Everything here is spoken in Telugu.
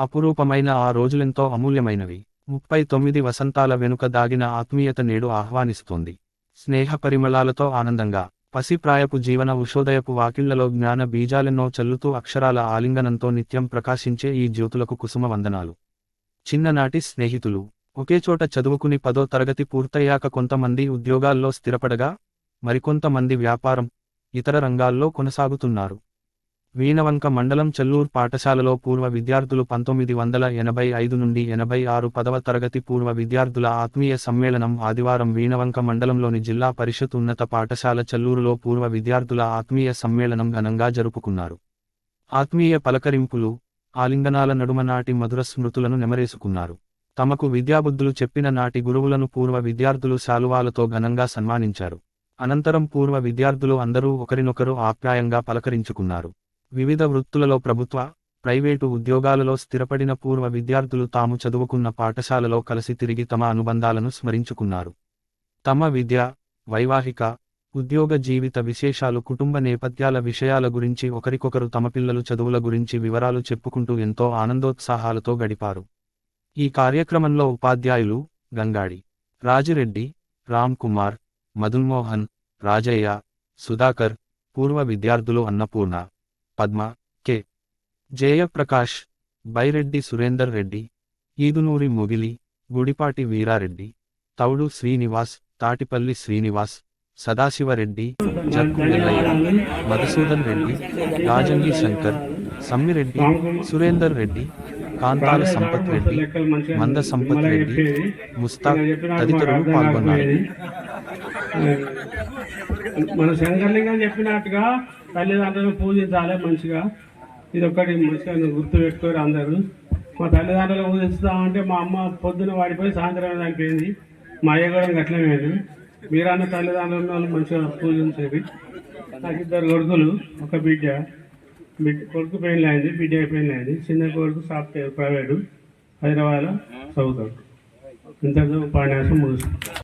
అపురూపమైన ఆ రోజులెంతో అమూల్యమైనవి. ముప్పై తొమ్మిది వసంతాల వెనుక దాగిన ఆత్మీయత నేడు ఆహ్వానిస్తోంది. స్నేహ పరిమళాలతో ఆనందంగా. పసిప్రాయపు జీవన ఉషోదయపు వాకిళ్ళలో జ్ఞాన బీజాలెన్నో చల్లుతూ అక్షరాల ఆలింగనంతో నిత్యం ప్రకాశించే ఈ జ్యోతులకు కుసుమ వందనాలు. చిన్ననాటి స్నేహితులు. ఒకేచోట చదువుకుని పదో తరగతి పూర్తయ్యాక కొంతమంది ఉద్యోగాల్లో స్థిరపడగా మరికొంతమంది వ్యాపారం ఇతర రంగాల్లో కొనసాగుతున్నారు. వీణవంక మండలం చెల్లూర్ పాఠశాలలో పూర్వ విద్యార్థులు పంతొమ్మిది వందల ఎనభై ఐదు నుండి ఎనభై ఆరు పదవ తరగతి పూర్వ విద్యార్థుల ఆత్మీయ సమ్మేళనం ఆదివారం వీణవంక మండలంలోని జిల్లా పరిషత్ ఉన్నత పాఠశాల చెల్లూరులో పూర్వ విద్యార్థుల ఆత్మీయ సమ్మేళనం ఘనంగా జరుపుకున్నారు. ఆత్మీయ పలకరింపులు ఆలింగనాల నడుమ నాటి మధుర స్మృతులను నెమరేసుకున్నారు. తమకు విద్యాబుద్ధులు చెప్పిన నాటి గురువులను పూర్వ విద్యార్థులు శాలువాలతో ఘనంగా సన్మానించారు. అనంతరం పూర్వ విద్యార్థులు అందరూ ఒకరినొకరు ఆప్యాయంగా పలకరించుకున్నారు. వివిధ వృత్తులలో ప్రభుత్వ ప్రైవేటు ఉద్యోగాలలో స్థిరపడిన పూర్వ విద్యార్థులు తాము చదువుకున్న పాఠశాలలో కలిసి తిరిగి తమ అనుబంధాలను స్మరించుకున్నారు. తమ విద్య వైవాహిక ఉద్యోగ జీవిత విశేషాలు కుటుంబ నేపథ్యాల విషయాల గురించి ఒకరికొకరు తమ పిల్లలు చదువుల గురించి వివరాలు చెప్పుకుంటూ ఎంతో ఆనందోత్సాహాలతో గడిపారు. ఈ కార్యక్రమంలో ఉపాధ్యాయులు గంగాడి రాజిరెడ్డి రామ్ కుమార్ మధున్మోహన్ రాజయ్య సుధాకర్ పూర్వ విద్యార్థులు అన్నపూర్ణ పద్మ కె. జయప్రకాష్ బైరెడ్డి సురేందర్ రెడ్డి ఈదునూరి ముగిలి గుడిపాటి వీరారెడ్డి తౌడు శ్రీనివాస్ తాటిపల్లి శ్రీనివాస్ సదాశివరెడ్డి జక్కు మధుసూదన్ రెడ్డి రాజంగి శంకర్ సమ్మిరెడ్డి సురేందర్ రెడ్డి కాంతాల సంపత్ రెడ్డి మంద సంపత్ రెడ్డి ముస్తాక్ తదితరులు పాల్గొన్నారు. మన శంకర్లింగం చెప్పినట్టుగా తల్లిదండ్రులను పూజించాలి మంచిగా. ఇది ఒకటి మంచిగా గుర్తు పెట్టుకోరు అందరూ. మా తల్లిదండ్రులు పూజిస్తామంటే మా అమ్మ పొద్దున వాడిపోయి సాయంత్రం చనిపోయింది మా అయ్య కూడా గట్లే లేదు. మీరన్న తల్లిదండ్రులను వాళ్ళు మంచిగా పూజించేది. నాకు ఇద్దరు కొడుకులు ఒక బిడ్డ. బిడ్డ కొడుకు పెయిన్ అయింది బిడ్డ పెయిన్ అయింది. చిన్న కొడుకు సాఫ్ట్వేర్ ప్రైవేటు హైదరాబాద్లో చదువుతాడు. ఇంతకు పాండ్యాసం ముగిస్తుంది.